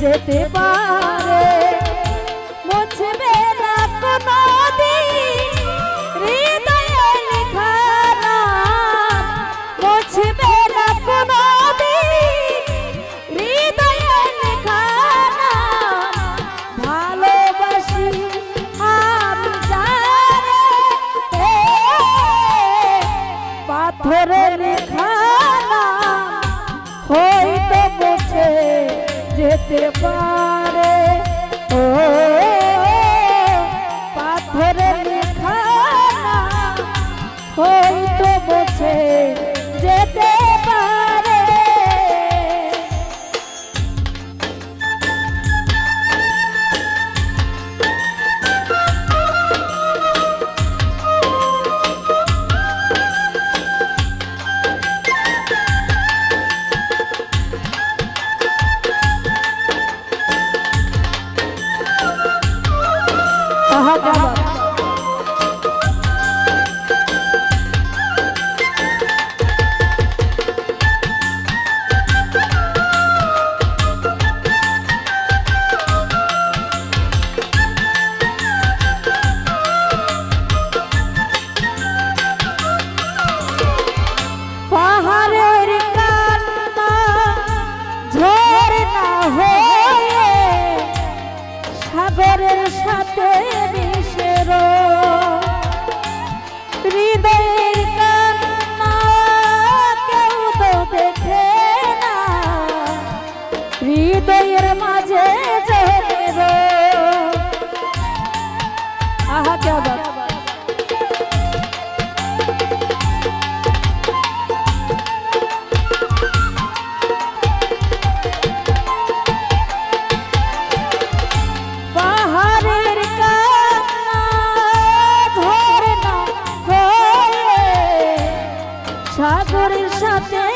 যেতে পারে। পাথরে খানা হইতে সাগরের সাথে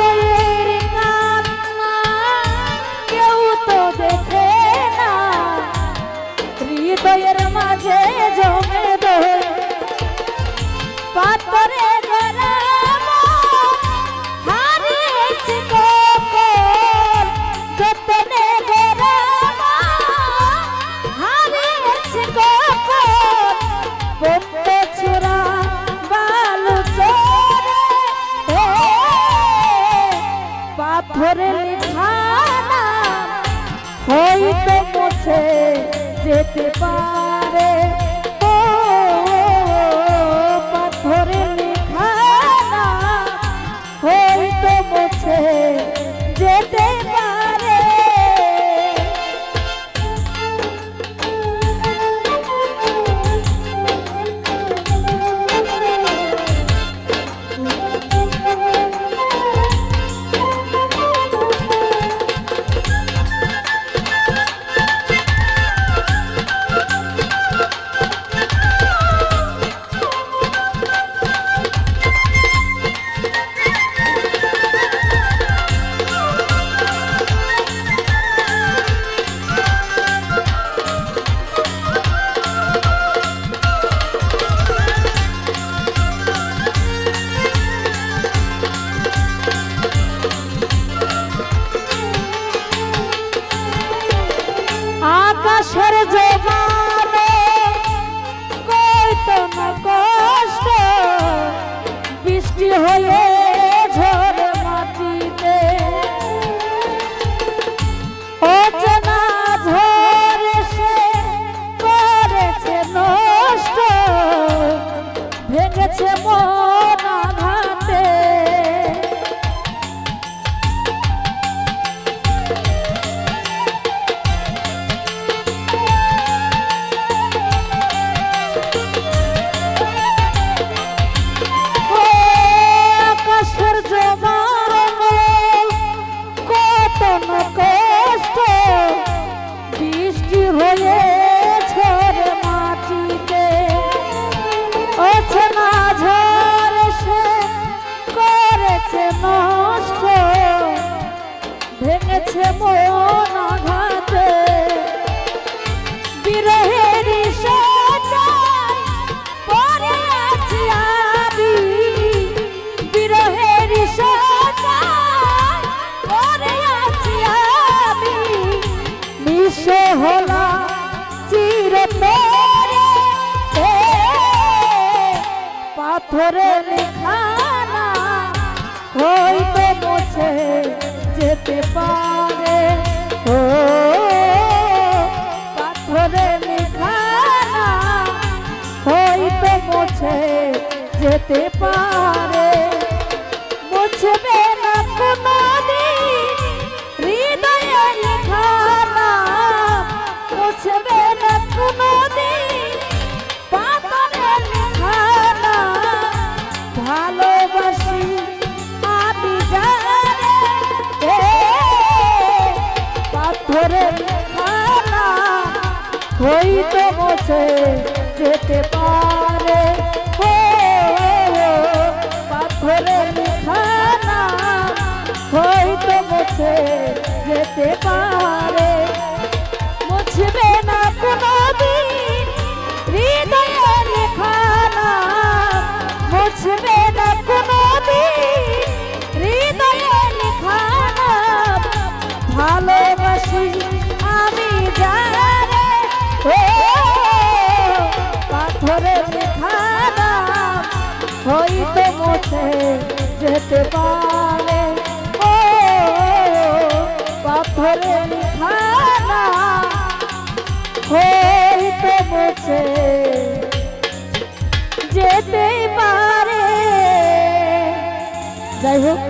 पर চাইতে মুছে যেতে পার। ধরে লেখানা হয়তো মুছে যেতে পারে। ও পাথরে লেখানা হয়তো মুছে যেতে পারে। হইতো বসে যেতে পারে। ও পাথরে নিখানা হইতো বসে তো মতে যেতে পারে। ও পাথরে খানা হই তো যেতে পারে। যাই হোক